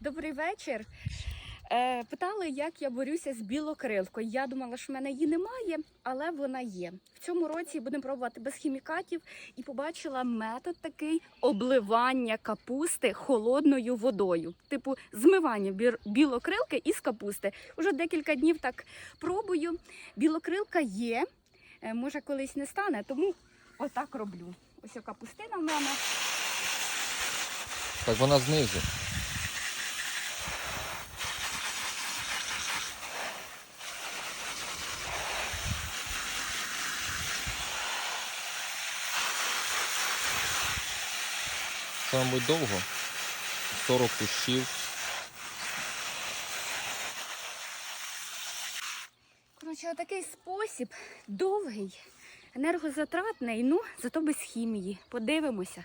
Добрий вечір. Е, питали, як я борюся з білокрилкою. Я думала, що в мене її немає, але вона є. В цьому році будемо пробувати без хімікатів і побачила метод такий обливання капусти холодною водою, типу змивання білокрилки із капусти. Уже декілька днів так пробую. Білокрилка є, е, може колись не стане, тому отак роблю. Ось капустина в мене. Так вона знизу. Це, мабуть, довго. 40 кущів. Коротше, отакий спосіб довгий, енергозатратний, ну зато без хімії. Подивимося.